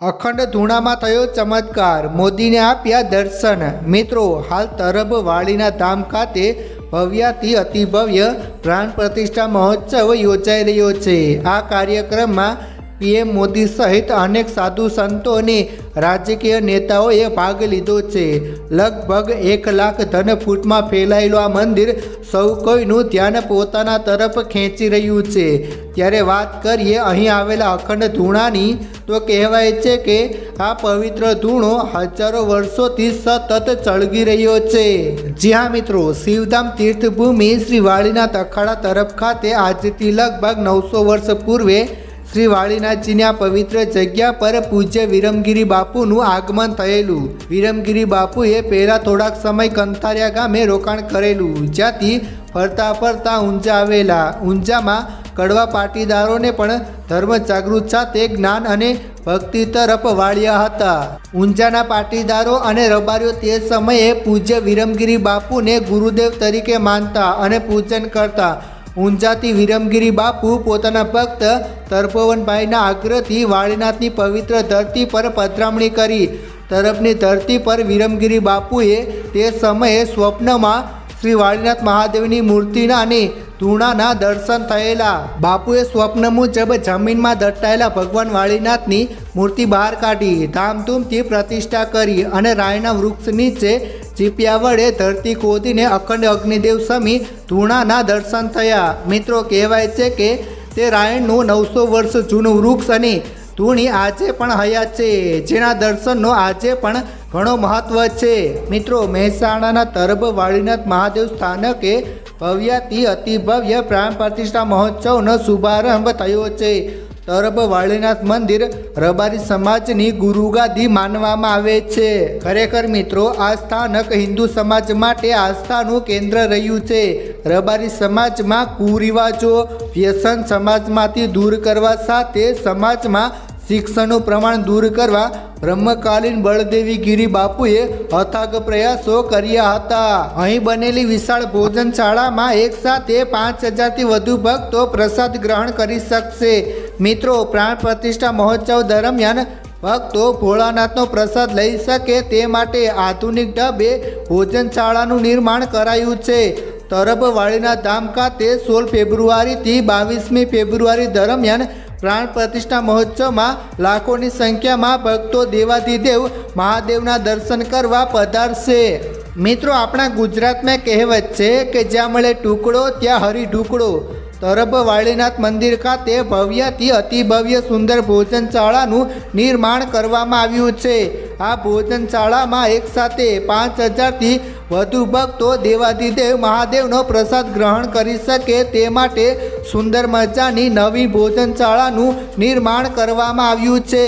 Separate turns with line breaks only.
અખંડ ધૂણામાં થયો ચમત્કાર. મોદીને આપ્યા દર્શન. મિત્રો, હાલ તરબ વાળીના ધામ ખાતે ભવ્યાથી અતિભવ્ય પ્રાણ પ્રતિષ્ઠા મહોત્સવ યોજાઈ રહ્યો છે. આ કાર્યક્રમમાં પીએમ મોદી સહિત અનેક સાધુ સંતો અને રાજકીય નેતાઓએ ભાગ લીધો છે. લગભગ એક લાખ ધન ફૂટમાં ફેલાયેલું આ મંદિર સૌ કોઈનું ધ્યાન પોતાના તરફ ખેંચી રહ્યું છે. ત્યારે વાત કરીએ અહીં આવેલા અખંડ ધૂણાની, તો કહેવાય છે કે આ પવિત્ર ધૂણો હજારો વર્ષોથી સતત ચળગી રહ્યો છે. જી હા મિત્રો, શિવધામ તીર્થભૂમિ શ્રી વાળીના તખાડા તરફ ખાતે આજથી લગભગ નવસો વર્ષ પૂર્વે શ્રી વાળીનાથજીની આ પવિત્ર જગ્યા પર પૂજ્ય વિરમગીરી બાપુનું આગમન થયેલું. વિરમગીરી બાપુએ પહેલા થોડાક સમય કંથારિયા ગામે રોકાણ કરેલું, જ્યાંથી ફરતા ફરતા ઊંઝા આવેલા. ઊંઝામાં કડવા પાટીદારોને પણ ધર્મ જાગૃત સાથે જ્ઞાન અને ભક્તિ તરફ વાળ્યા હતા. ઊંઝાના પાટીદારો અને રબારીઓ તે સમયે પૂજ્ય વિરમગીરી બાપુને ગુરુદેવ તરીકે માનતા અને પૂજન કરતા. ઊંઝાથી વિરમગીરી બાપુ પોતાના ભક્ત તરપવનભાઈના આગ્રહથી વાળીનાથની પવિત્ર ધરતી પર પધરામણી કરી. તરફની ધરતી પર વિરમગીરી બાપુએ તે સમયે સ્વપ્નમાં શ્રી વાળીનાથ મહાદેવની મૂર્તિના અને ધૂણાના દર્શન થયેલા. બાપુએ સ્વપ્ન મુજબ જમીનમાં દટાયેલા ભગવાન વાળીનાથની મૂર્તિ બહાર કાઢી, ધામધૂમથી પ્રતિષ્ઠા કરી અને રાયના વૃક્ષ નીચે ચીપિયા વડે ધરતી ખોદીને અખંડ અગ્નિદેવ સમી ધૂણાના દર્શન થયા. મિત્રો, કહેવાય છે કે તે રાયણનું નવસો વર્ષ જૂનું વૃક્ષ અને ધૂણી આજે પણ હયાત છે. જેના દર્શનનો આજે પણ ઘણો મહત્વ છે. મિત્રો, મહેસાણાના તરબ વાળીનાથ મહાદેવ સ્થાનકે ભવ્યાથી અતિભવ્ય પ્રાણ પ્રતિષ્ઠા મહોત્સવનો શુભારંભ થયો છે. તરબ વાળીનાથ મંદિર રબારી સમાજની ગુરુગાદી માનવામાં આવે છે. ખરેખર મિત્રો, આ સ્થાનક હિન્દુ સમાજ માટે આસ્થાનું કેન્દ્ર રહ્યું છે. રબારી સમાજમાં કુરિવાજો વ્યસન સમાજમાંથી દૂર કરવા સાથે સમાજમાં શિક્ષણનું પ્રમાણ દૂર કરવા બ્રહ્મકાલીન બળદેવી ગીરી બાપુએ અથાગ પ્રયાસો કર્યા હતા. અહીં બનેલી વિશાળ ભોજનશાળામાં એક સાથે પાંચ હજારથી વધુ ભક્તો પ્રસાદ ગ્રહણ કરી શકશે. મિત્રો, પ્રાણ પ્રતિષ્ઠા મહોત્સવ દરમિયાન ભક્તો ભોળાનાથનો પ્રસાદ લઈ શકે તે માટે આધુનિક ઢબે ભોજનશાળાનું નિર્માણ કરાયું છે. તરબ વાળીના ધામ ખાતે સોળ ફેબ્રુઆરીથી બાવીસમી ફેબ્રુઆરી દરમિયાન પ્રાણ પ્રતિષ્ઠા મહોત્સવમાં લાખોની સંખ્યામાં ભક્તો દેવાધિદેવ મહાદેવના દર્શન કરવા પધારશે. મિત્રો, આપણા ગુજરાતમાં કહેવત છે કે જ્યાં મળે ટુકડો, ત્યાં હરી ઢુકડો. તરબ વાળીનાથ મંદિર ખાતે ભવ્યથી અતિભવ્ય સુંદર ભોજનશાળાનું નિર્માણ કરવામાં આવ્યું છે. આ ભોજનશાળામાં એક સાથે પાંચ હજારથી વધુ ભક્તો દેવાધિદેવ મહાદેવનો પ્રસાદ ગ્રહણ કરી શકે તે માટે સુંદર મજાની નવી ભોજનશાળાનું નિર્માણ કરવામાં આવ્યું છે.